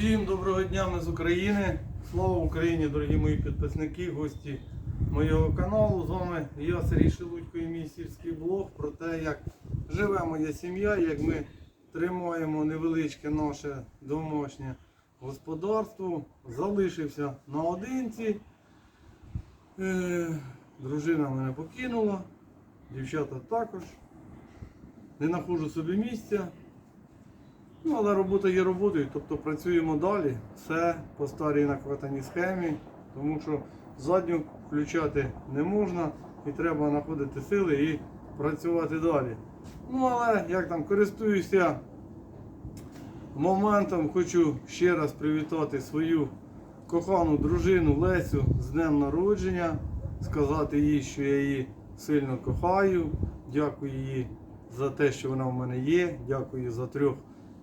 Всім доброго дня, ми з України. Слава Україні, дорогі мої підписники, гості моєго каналу. З вами я, Сергій Шелудько і мій сільський блог про те, як живе моя сім'я, як ми тримаємо невеличке наше домашнє господарство. Залишився наодинці. Е, Дружина мене покинула, дівчата також. Не знаходжу собі місця. Ну, але робота є роботою, тобто працюємо далі. Все по старій накватаній схемі, тому що задню включати не можна і треба знаходити сили і працювати далі. Ну, але як там користуюся моментом, хочу ще раз привітати свою кохану дружину Лесю з днем народження, сказати їй, що я її сильно кохаю. Дякую їй за те, що вона в мене є. Дякую за трьох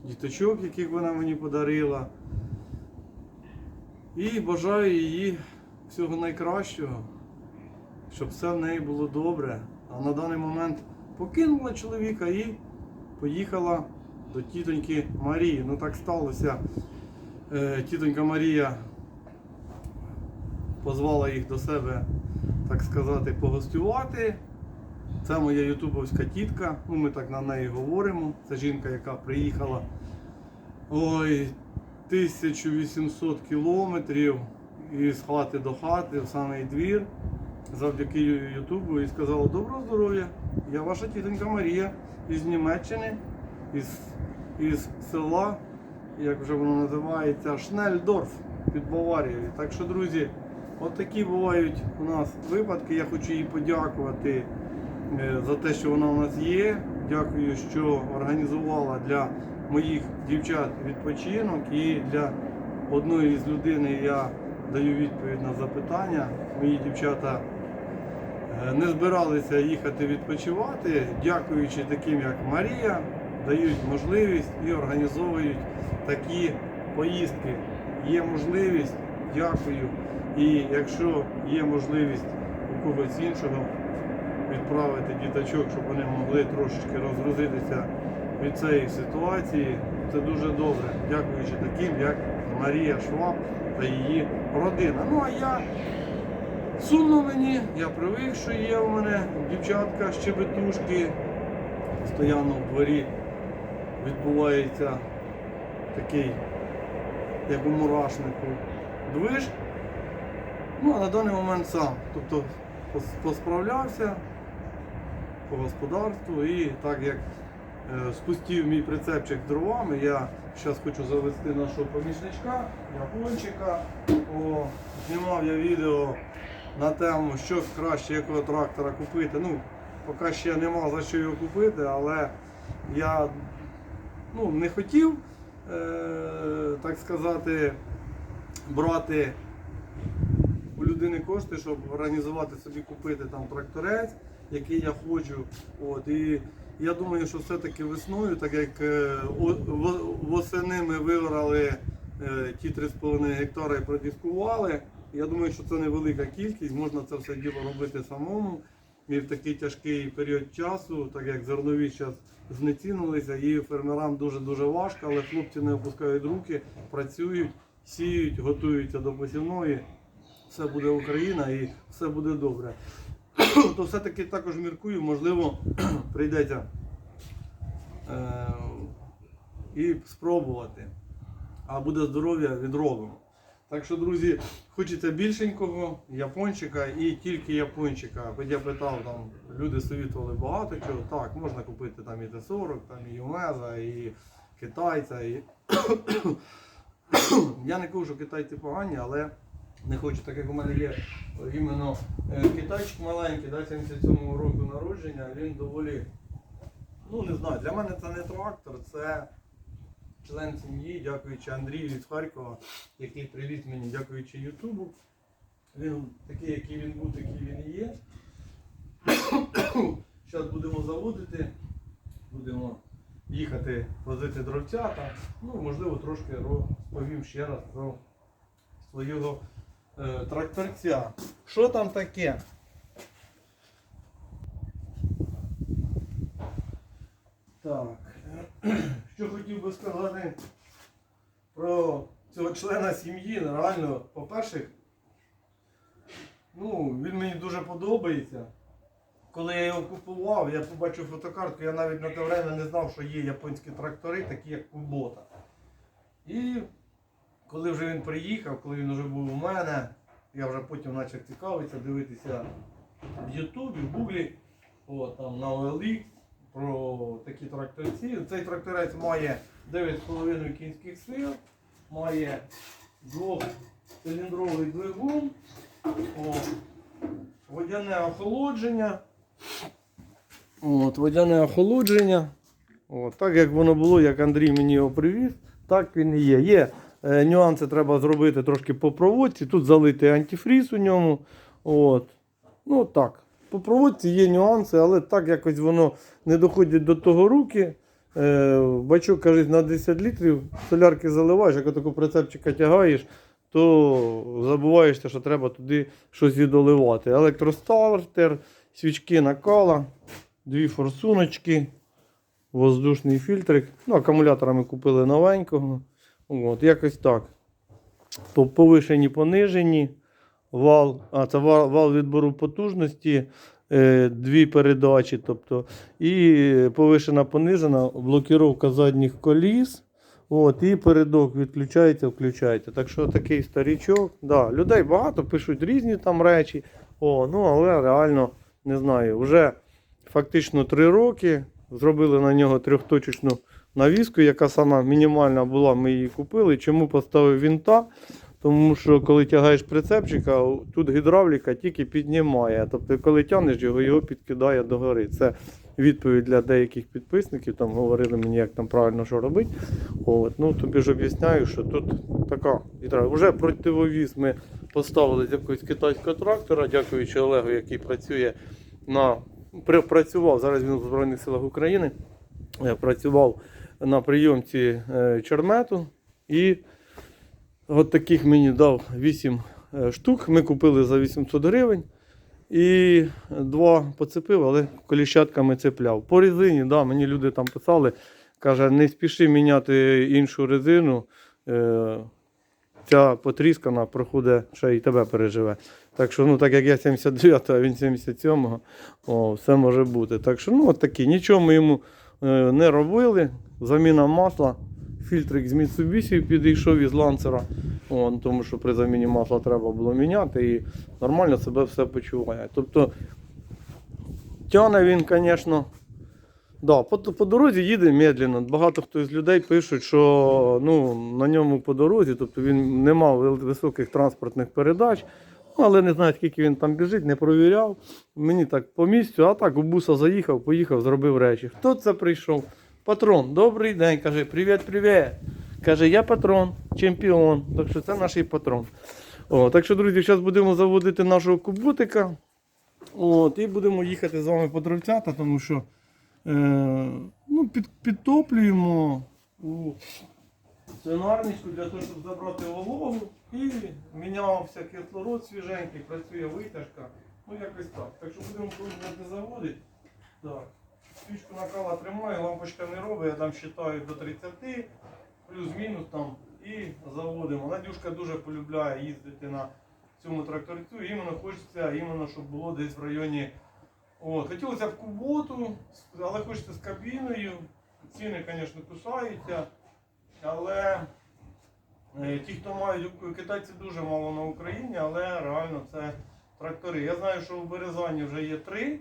діточок, яких вона мені подарила. І бажаю їй всього найкращого, щоб все в неї було добре. А на даний момент покинула чоловіка і поїхала до тітоньки Марії. Ну так сталося. Е, Тітонька Марія позвала їх до себе, так сказати, погостювати. Це моя ютубовська тітка, ну ми так на неї говоримо. Це жінка, яка приїхала ой, 1800 кілометрів із хати до хати в самий двір завдяки Ютубу і сказала доброго здоров'я, я ваша тітонька Марія із Німеччини, із, із села, як вже воно називається, Шнельдорф під Баварією. Так що, друзі, от такі бувають у нас випадки. Я хочу їй подякувати за те, що вона у нас є. Дякую, що організувала для моїх дівчат відпочинок і для одної з людини я даю відповідь на запитання. Мої дівчата е, не збиралися їхати відпочивати, дякуючи таким, як Марія, дають можливість і організовують такі поїздки. Є можливість, дякую. І якщо є можливість у когось іншого відправити діточок, щоб вони могли трошечки розгрузитися від цієї ситуації, це дуже добре, дякуючи таким, як Марія Шваб та її родина. Ну а я сумно мені, я привик, що є у мене дівчатка щебетушки. Стояно в дворі відбувається такий, як у мурашнику, движ. Ну, а на даний момент сам. Тобто посправлявся по господарству і так як е, спустів мій прицепчик дровами, я зараз хочу завести нашого помічничка, япончика. О, знімав я відео на тему, що краще якого трактора купити. Ну, поки ще нема за що його купити, але я ну, не хотів, е, так сказати, брати у людини кошти, щоб організувати собі купити там тракторець, який я хочу. От, і я думаю, що все-таки весною, так як е, восени ми вибрали е, ті 3,5 гектара і продискували. Я думаю, що це невелика кількість, можна це все діло робити самому. І в такий тяжкий період часу, так як зернові зараз знецінилися, і фермерам дуже-дуже важко, але хлопці не опускають руки, працюють, сіють, готуються до посівної все буде Україна і все буде добре. То все-таки також міркую, можливо, прийдеться е, і спробувати. А буде здоров'я, відробимо. Так що, друзі, хочеться більшенького япончика і тільки япончика. Хоч я питав, там люди совітували багато чого. Так, можна купити там і Т-40, там і Юмеза, і китайця. І... я не кажу, що китайці погані, але не хочу, так як у мене є іменно е, китайчик маленький, да, 77-го року народження, він доволі, ну не знаю, для мене це не трактор, це член сім'ї, дякуючи Андрію з Харкова, який привіз мені, дякуючи Ютубу. Він такий, який він був, такий він і є. Зараз будемо заводити, будемо їхати возити дровцята. Ну, можливо, трошки розповім ще раз про свого тракторця. Що там таке? Так. Що хотів би сказати про цього члена сім'ї реально, по-перше, ну, він мені дуже подобається. Коли я його купував, я побачив фотокартку, я навіть на те время не знав, що є японські трактори, такі як Кубота. І коли вже він приїхав, коли він вже був у мене, я вже потім почав цікавитися, дивитися в Ютубі, в Гуглі, там, на OLX про такі тракторці. Цей тракторець має 9,5 кінських сил, має двохциліндровий двигун, водяне охолодження. От, водяне охолодження. От, так як воно було, як Андрій мені його привіз, так він і є. Є нюанси треба зробити трошки по проводці. Тут залити антифріз у ньому. От. Ну так. По проводці є нюанси, але так якось воно не доходить до того руки. Е, бачок, кажуть, на 10 літрів солярки заливаєш, як таку прицепчика тягаєш, то забуваєшся, що треба туди щось доливати. Електростартер, свічки накала, дві форсуночки, воздушний фільтрик. Ну, акумулятора ми купили новенького. От, якось так. По повишені, понижені. Вал, а це вал, вал відбору потужності, е, дві передачі, тобто, і повишена понижена, блокіровка задніх коліс. От, і передок відключається, включається. Так що такий старічок. Да, людей багато пишуть різні там речі. О, ну, але реально не знаю. Вже фактично три роки зробили на нього трьохточечну навіску, яка сама мінімальна була, ми її купили. Чому поставив вінта? Тому що коли тягаєш прицепчика, тут гідравліка тільки піднімає. Тобто, коли тягнеш його, його підкидає догори. Це відповідь для деяких підписників. Там говорили мені, як там правильно що робити. От. Ну, тобі ж об'ясняю, що тут така гідравліка. Вже противовіз ми поставили з якогось китайського трактора, дякуючи Олегу, який працює на працював зараз він у Збройних силах України. е, Працював на прийомці е, чермету і От таких мені дав 8 е, штук. Ми купили за 800 гривень. І два поцепив, але коліщатками цепляв. По резині, да, мені люди там писали, каже, не спіши міняти іншу резину. Е, ця потріскана проходить, ще і тебе переживе. Так що, ну, так як я 79, а він 77-го, о, все може бути. Так що, ну, от такі. Нічого ми йому не робили. Заміна масла. Фільтрик з Mitsubishi підійшов із ланцера, О, тому що при заміні масла треба було міняти і нормально себе все почуває. Тобто тяне він, звісно, да, по, по дорозі їде медленно. Багато хто з людей пишуть, що ну, на ньому по дорозі, тобто він не мав високих транспортних передач. Ну, але не знаю, скільки він там біжить, не провіряв. Мені так по місцю, а так у буса заїхав, поїхав, зробив речі. Хто це прийшов? Патрон, добрий день, каже, привіт, привіт. Каже, я патрон, чемпіон. Так що це наш патрон. О, так що, друзі, зараз будемо заводити нашого кубутика. От, і будемо їхати з вами по дровцята, тому що е, ну, під, підтоплюємо у свинарничку для того, щоб забрати вологу. І мінявся кислород свіженький, працює витяжка. Ну якось так. Так що будемо пробувати заводити. Так. Свічку накала тримаю, лампочка не робить, я там вважаю до 30, плюс-мінус там і заводимо. Надюшка дуже полюбляє їздити на цьому тракторцю. Іменно хочеться, іменно, щоб було десь в районі. От. Хотілося б куботу, але хочеться з кабіною. Ціни, звісно, кусаються. Але е, ті, хто мають китайці дуже мало на Україні, але реально це трактори. Я знаю, що в Березані вже є три.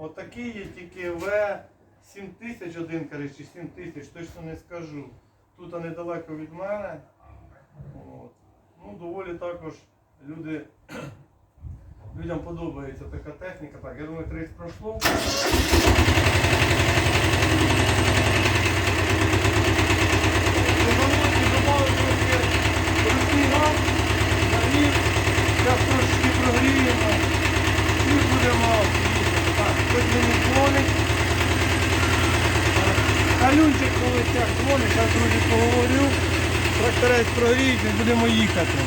Отакий є тільки В 7001, каже, чи 7000, точно не скажу. Тут недалеко від мене. От. Ну, доволі також люди, людям подобається така техніка. Так, я думаю, 30 пройшло. навіть будемо їхати.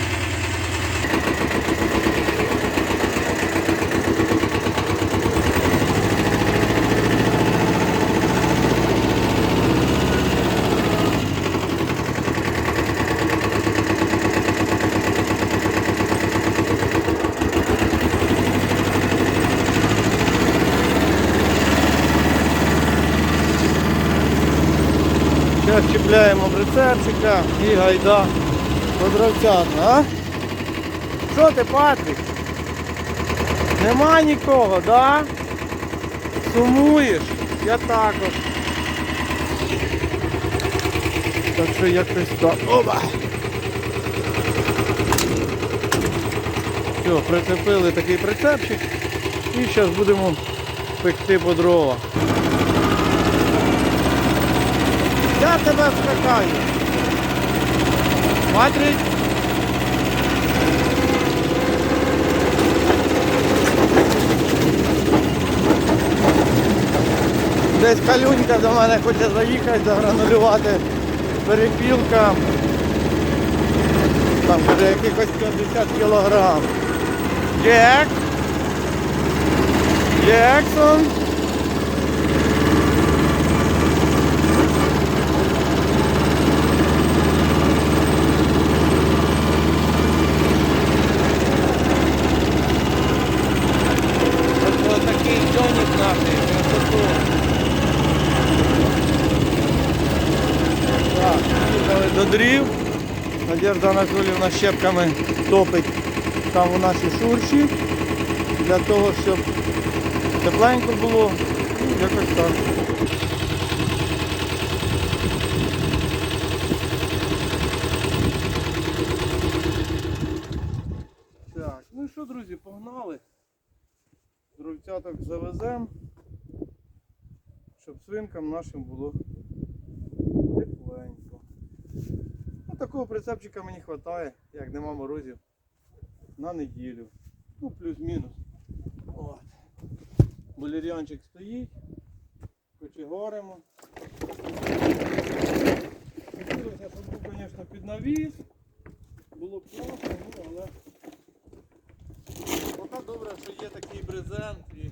Чіпляємо прицепчика і гайда по дровцяту, а? Що ти, Патрік? Нема нікого, да? Сумуєш? Я також. Так що якось так. Оба! Все, прицепили такий прицепчик і зараз будемо пекти по дрова. Я тебе скакаю. Патрік. Десь калюнька до мене хоче заїхати, загранулювати перепілка. Там буде якихось 50 кілограм. Джек. Джексон. Надежда Анатоліївна щепками топить там у наші шурші для того, щоб тепленько було. Якось так. Так, ну що, друзі, погнали. Дровцяток завеземо, щоб свинкам нашим було тепленько. Такого прицепчика мені вистачає, як нема морозів, на неділю. Ну, плюс-мінус. От. Болір'янчик стоїть, кочегаримо. Хотілося, щоб був, звісно, під навіс. Було б класно, ну, але поки добре, що є такий брезент і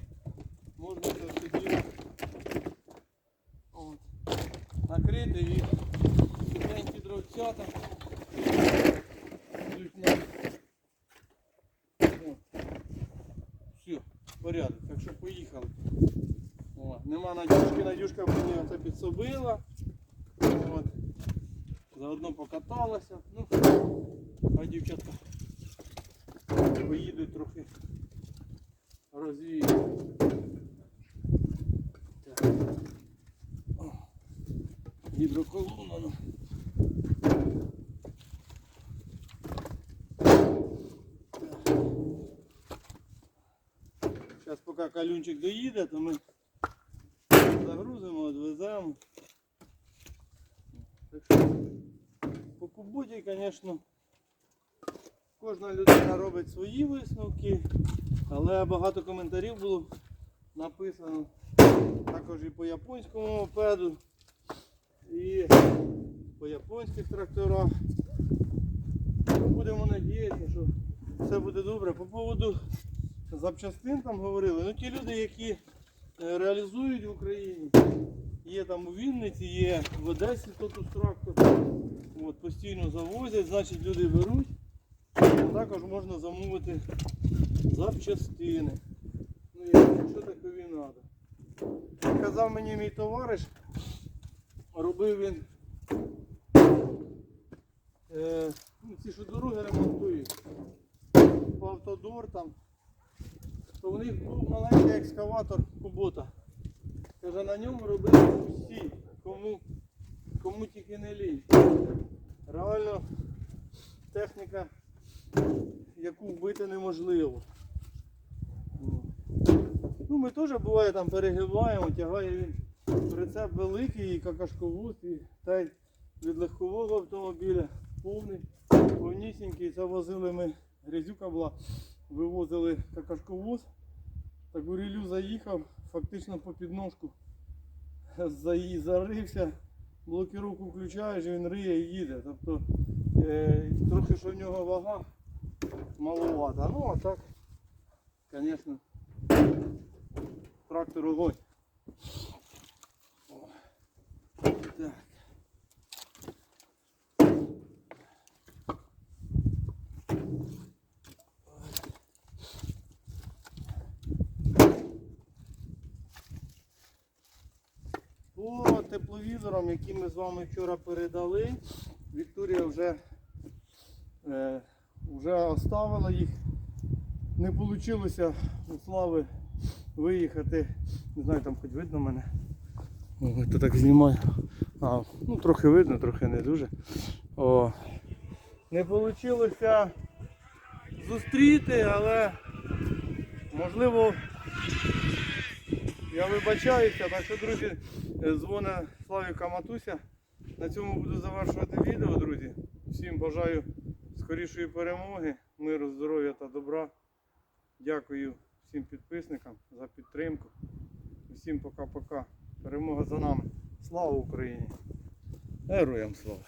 можна це все діло накрити і О. все, порядок, так що поїхали. О, нема Надюшки, Надюшка мені оце підсобила. От. Заодно покаталася. Ну, а дівчатка поїдуть трохи розвіють. Так. Гідроколона. Поки калюнчик доїде, то ми загрузимо, відвеземо. По куботі, звісно, кожна людина робить свої висновки, але багато коментарів було написано також і по японському мопеду, і по японських тракторах. Будемо надіятися, що все буде добре. По поводу запчастин там говорили. Ну ті люди, які е, реалізують в Україні, є там у Вінниці, є в Одесі тут трактор. От, постійно завозять, значить люди беруть. Також можна замовити запчастини. Ну, якщо такові треба. Казав мені мій товариш, робив він е, ну, ці що дороги ремонтують. Автодор там. То в них був маленький екскаватор Кубота. Каже, на ньому робили всі, кому, кому тільки не лінь. Реально техніка, яку вбити неможливо. Ну, ми теж буває там перегибаємо, тягає він прицеп великий, і какашковоз, і та й від легкового автомобіля повний, повнісінький. Це возили ми, грязюка була, вивозили какашковоз. Так у заїхав, фактично по підножку зарився, блокіровку включаєш, він риє і їде. Тобто е, трохи що в нього вага маловата. Ну а так, звісно, трактор огонь. Так. По тепловізорам, які ми з вами вчора передали, Вікторія вже, е, вже оставила їх. Не вийшло у Слави виїхати. Не знаю, там хоч видно мене. О, то так знімаю. А, ну трохи видно, трохи не дуже. О, не вийшло зустріти, але можливо я вибачаюся. Так що, друзі, е, дзвоне Славіка Матуся. На цьому буду завершувати відео, друзі. Всім бажаю скорішої перемоги, миру, здоров'я та добра. Дякую всім підписникам за підтримку. Всім пока-пока. Перемога за нами. Слава Україні! Героям слава!